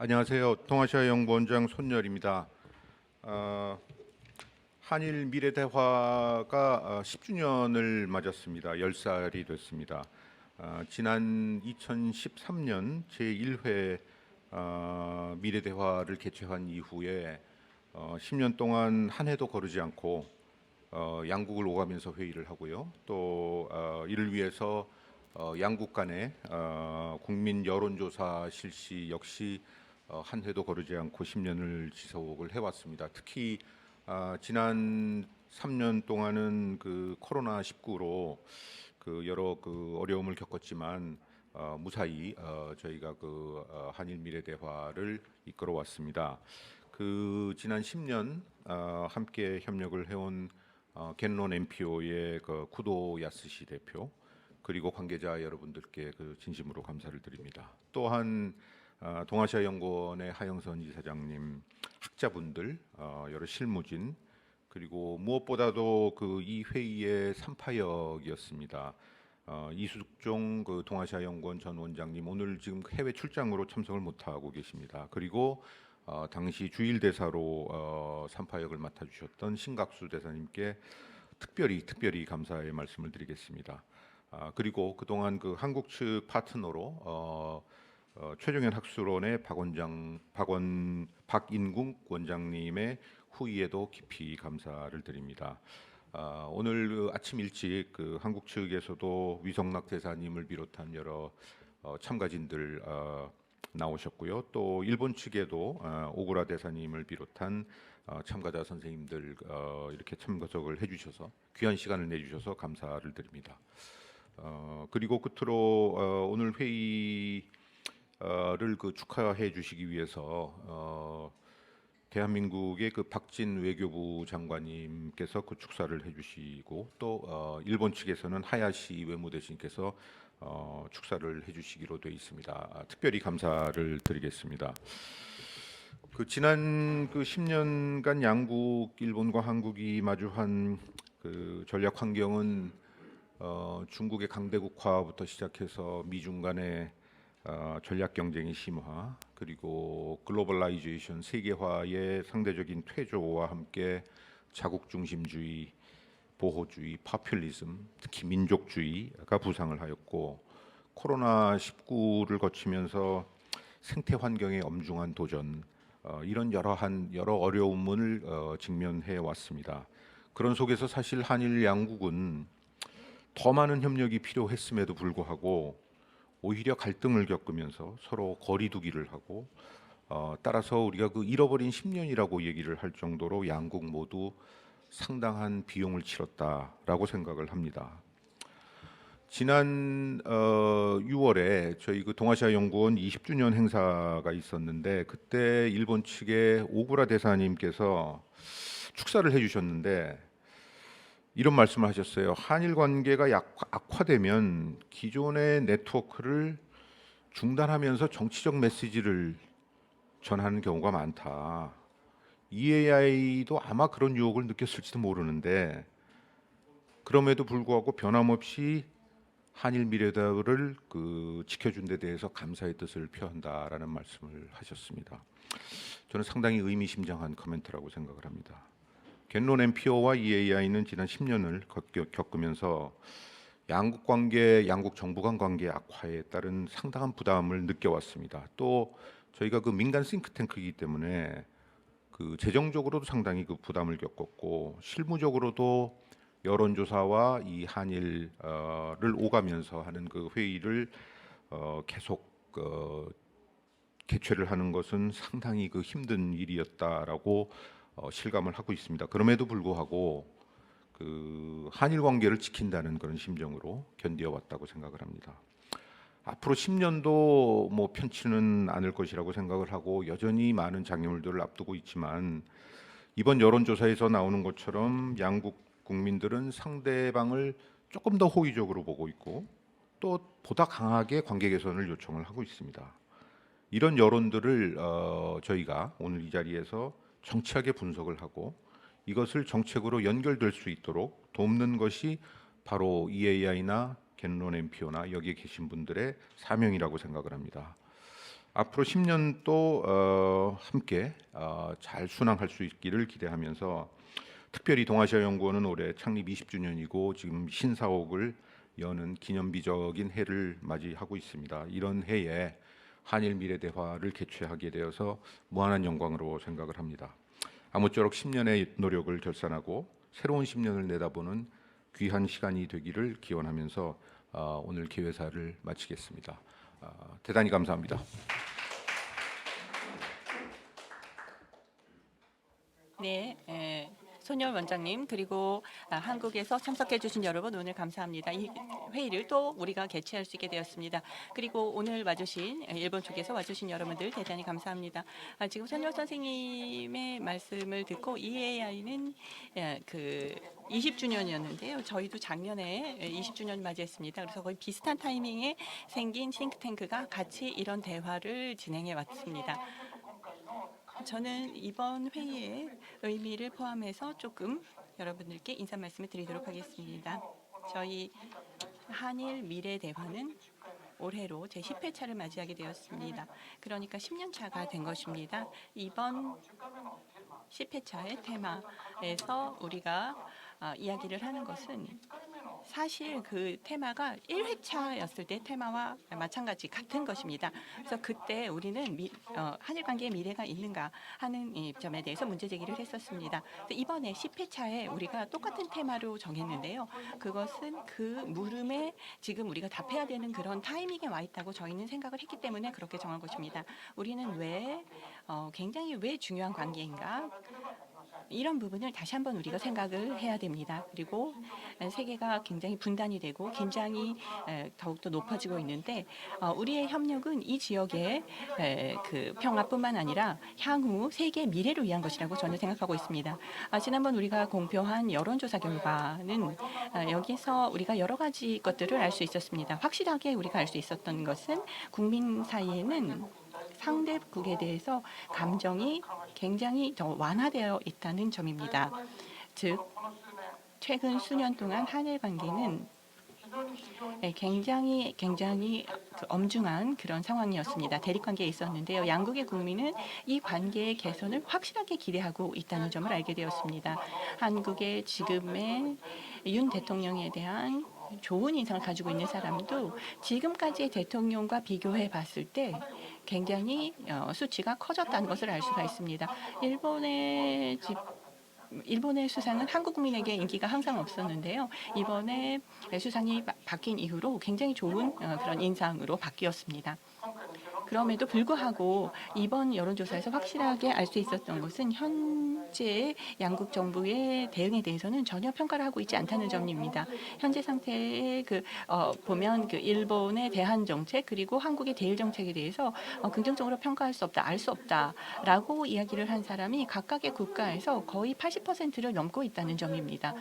안녕하세요. 동아시아 연구원장 손열입니다. 어, 한일 미래 대화가 어, 10주년을 맞았습니다. 10살이 됐습니다. 어, 지난 2013년 제1회 어, 미래 대화를 개최한 이후에 어, 10년 동안 한 해도 거르지 않고 어, 양국을 오가면서 회의를 하고요. 또 어, 이를 위해서 어, 양국 간의 어, 국민 여론조사 실시 역시 어, 한 해도 거르지 않고 10년을 지속을 해왔습니다. 특히 아, 지난 3년 동안은 그 코로나 19로 그 여러 그 어려움을 겪었지만 어, 무사히 어, 저희가 그 어, 한일 미래 대화를 이끌어 왔습니다. 그 지난 10년 어, 함께 협력을 해온 어, 겐론 MPO의 그 쿠도 야스시 대표 그리고 관계자 여러분들께 그 진심으로 감사를 드립니다. 또한 어, 동아시아 연구원의 하영선 이사장님, 학자분들, 어, 여러 실무진 그리고 무엇보다도 그 이 회의의 삼파역이었습니다. 어, 이숙종 그 동아시아 연구원 전 원장님 오늘 지금 해외 출장으로 참석을 못 하고 계십니다. 그리고 어, 당시 주일 대사로 어, 삼파역을 맡아주셨던 신각수 대사님께 특별히 특별히 감사의 말씀을 드리겠습니다. 아, 그리고 그동안 그 한국 측 파트너로 어, 어, 최종현 학술원의 박 원장, 박원, 박인국 원장님의 후의에도 깊이 감사를 드립니다. 아, 오늘 그 아침 일찍 그 한국 측에서도 위성락 대사님을 비롯한 여러 어, 참가진들 어, 나오셨고요. 또 일본 측에도 어, 오구라 대사님을 비롯한 어, 참가자 선생님들 어, 이렇게 참석을 해주셔서 귀한 시간을 내주셔서 감사를 드립니다. 어, 그리고 끝으로 어, 오늘 회의 를 그 축하해 주시기 위해서 어, 대한민국의 그 박진 외교부 장관님께서 그 축사를 해주시고 또 어, 일본 측에서는 하야시 외무대신께서 어, 축사를 해주시기로 되어 있습니다. 아, 특별히 감사를 드리겠습니다. 그 지난 그 10년간 양국 일본과 한국이 마주한 그 전략 환경은 어, 중국의 강대국화부터 시작해서 미중 간의 어, 전략 경쟁의 심화 그리고 글로벌라이제이션 세계화의 상대적인 퇴조와 함께 자국 중심주의, 보호주의, 파퓰리즘, 특히 민족주의가 부상을 하였고 코로나 19를 거치면서 생태 환경의 엄중한 도전 어, 이런 여러한 여러 어려움을 어, 직면해 왔습니다. 그런 속에서 사실 한일 양국은 더 많은 협력이 필요했음에도 불구하고 오히려 갈등을 겪으면서 서로 거리두기를 하고 어, 따라서 우리가 그 잃어버린 10년이라고 얘기를 할 정도로 양국 모두 상당한 비용을 치렀다라고 생각을 합니다. 지난 어, 6월에 저희 그 동아시아 연구원 20주년 행사가 있었는데 그때 일본 측의 오구라 대사님께서 축사를 해주셨는데 이런 말씀을 하셨어요. 한일 관계가 약- 악화 되면 기존의 네트워크를 중단하면서 정치적 메시지를 전하는 경우가 많다. EAI도 아마 그런 유혹을 느꼈을지도 모르는데 그럼에도 불구하고 변함없이 한일 미래대화를 그 지켜준 데 대해서 감사의 뜻을 표한다라는 말씀을 하셨습니다. 저는 상당히 의미심장한 코멘트라고 생각을 합니다. 겐론 MPO와 EAI는 지난 10년을 겪으면서 양국 관계, 양국 정부 간 관계 악화에 따른 상당한 부담을 느껴왔습니다. 또 저희가 그 민간 싱크탱크이기 때문에 그 재정적으로도 상당히 그 부담을 겪었고 실무적으로도 여론조사와 이 한일을 오가면서 하는 그 회의를 어, 계속 어, 개최를 하는 것은 상당히 그 힘든 일이었다라고 어, 실감을 하고 있습니다. 그럼에도 불구하고 그 한일 관계를 지킨다는 그런 심정으로 견디어 왔다고 생각을 합니다. 앞으로 10년도 뭐 편치는 않을 것이라고 생각을 하고 여전히 많은 장애물들을 앞두고 있지만 이번 여론조사에서 나오는 것처럼 양국 국민들은 상대방을 조금 더 호의적으로 보고 있고 또 보다 강하게 관계 개선을 요청을 하고 있습니다. 이런 여론들을 어, 저희가 오늘 이 자리에서 정치하게 분석을 하고 이것을 정책으로 연결될 수 있도록 돕는 것이 바로 EAI나 겐론 MPO나 여기에 계신 분들의 사명이라고 생각을 합니다. 앞으로 10년 또 어, 함께 어, 잘 순항할 수 있기를 기대하면서 특별히 동아시아 연구원은 올해 창립 20주년이고 지금 신사옥을 여는 기념비적인 해를 맞이하고 있습니다. 이런 해에 한일 미래 대화를 개최하게 되어서 무한한 영광으로 생각을 합니다. 아무쪼록 10년의 노력을 결산하고 새로운 10년을 내다보는 귀한 시간이 되기를 기원하면서 어, 오늘 기회사를 마치겠습니다. 어, 대단히 감사합니다. 네, 에, 손열 원장님 그리고 아, 한국에서 참석해 주신 여러분 오늘 감사합니다. 이 회의를 또 우리가 개최할 수 있게 되었습니다. 그리고 오늘 와주신 에, 일본 쪽에서 와주신 여러분들 대단히 감사합니다. 아, 지금 손열 선생님의 말씀을 듣고 EAI는 그 20주년이었는데요. 저희도 작년에 20주년 맞이했습니다. 그래서 거의 비슷한 타이밍에 생긴 싱크탱크가 같이 이런 대화를 진행해 왔습니다. 저는 이번 회의의 의미를 포함해서 조금 여러분들께 인사 말씀을 드리도록 하겠습니다. 저희 한일 미래 대화는 올해로 제 10회차를 맞이하게 되었습니다. 그러니까 10년 차가 된 것입니다. 이번 10회차의 테마에서 우리가 아, 이야기를 하는 것은 사실 그 테마가 1회차였을 때 테마와 마찬가지 같은 것입니다. 그래서 그때 우리는 미, 어, 한일 관계의 미래가 있는가 하는 이 점에 대해서 문제 제기를 했었습니다. 그래서 이번에 10회차에 우리가 똑같은 테마로 정했는데요. 그것은 그 물음에 지금 우리가 답해야 되는 그런 타이밍에 와 있다고 저희는 생각을 했기 때문에 그렇게 정한 것입니다. 우리는 왜 어, 굉장히 왜 중요한 관계인가? 이런 부분을 다시 한번 우리가 생각을 해야 됩니다. 그리고 세계가 굉장히 분단이 되고 긴장이 에, 더욱더 높아지고 있는데 어, 우리의 협력은 이 지역의 에, 그 평화뿐만 아니라 향후 세계의 미래를 위한 것이라고 저는 생각하고 있습니다. 아, 지난번 우리가 공표한 여론조사 결과는 아, 여기서 우리가 여러 가지 것들을 알 수 있었습니다. 확실하게 우리가 알 수 있었던 것은 국민 사이에는 상대국에 대해서 감정이 굉장히 더 완화되어 있다는 점입니다. 즉 최근 수년 동안 한일 관계는 네, 굉장히 굉장히 그 엄중한 그런 상황이었습니다. 대립 관계에 있었는데요. 양국의 국민은 이 관계의 개선을 확실하게 기대하고 있다는 점을 알게 되었습니다. 한국의 지금의 윤 대통령에 대한 좋은 인상을 가지고 있는 사람도 지금까지의 대통령과 비교해 봤을 때 굉장히 어, 수치가 커졌다는 것을 알 수가 있습니다. 일본의 집 일본의 수상은 한국 국민에게 인기가 항상 없었는데요. 이번에 수상이 바- 바뀐 이후로 굉장히 좋은 어, 그런 인상으로 바뀌었습니다. 그럼에도 불구하고 이번 여론조사에서 확실하게 알 수 있었던 것은 현재 양국 정부의 대응에 대해서는 전혀 평가를 하고 있지 않다는 점입니다. 현재 상태에 그 어, 보면 그 일본의 대한 정책 그리고 한국의 대일 정책에 대해서 어, 긍정적으로 평가할 수 없다, 알 수 없다라고 이야기를 한 사람이 각각의 국가에서 거의 80%를 넘고 있다는 점입니다.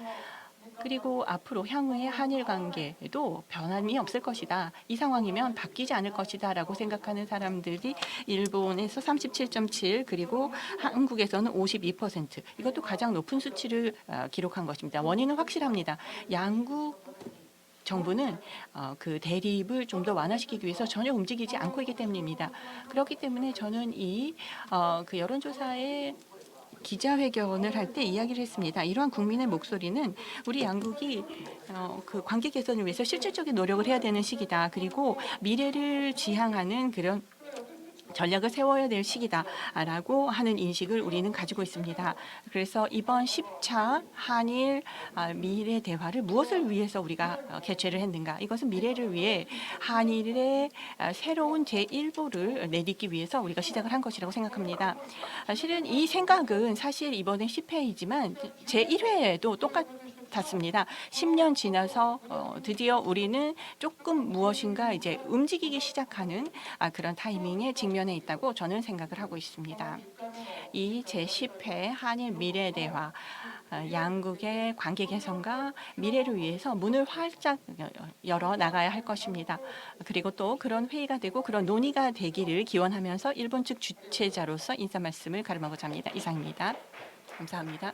그리고 앞으로 향후의 한일 관계에도 변함이 없을 것이다. 이 상황이면 바뀌지 않을 것이다라고 생각하는 사람들이 일본에서 37.7 그리고 한국에서는 52% 이것도 가장 높은 수치를 어, 기록한 것입니다. 원인은 확실합니다. 양국 정부는 어, 그 대립을 좀 더 완화시키기 위해서 전혀 움직이지 않고 있기 때문입니다. 그렇기 때문에 저는 이 어, 그 여론조사에 기자회견을 할 때 이야기를 했습니다. 이러한 국민의 목소리는 우리 양국이 어, 그 관계 개선을 위해서 실질적인 노력을 해야 되는 시기다. 그리고 미래를 지향하는 그런 전략을 세워야 될 시기다라고 하는 인식을 우리는 가지고 있습니다. 그래서 이번 10차 한일 아, 미래 대화를 무엇을 위해서 우리가 어, 개최를 했는가? 이것은 미래를 위해 한일의 아, 새로운 제1보를 내딛기 위해서 우리가 시작을 한 것이라고 생각합니다. 사실은 이 생각은 사실 이번에 10회이지만 제1회에도 똑같 습니다 10년 지나서 어, 드디어 우리는 조금 무엇인가 이제 움직이기 시작하는 아, 그런 타이밍에 직면해 있다고 저는 생각을 하고 있습니다. 이 제10회 한일 미래 대화 어, 양국의 관계 개선과 미래를 위해서 문을 활짝 열어 나가야 할 것입니다. 그리고 또 그런 회의가 되고 그런 논의가 되기를 기원하면서 일본 측 주최자로서 인사 말씀을 가름하고자 합니다. 이상입니다. 감사합니다.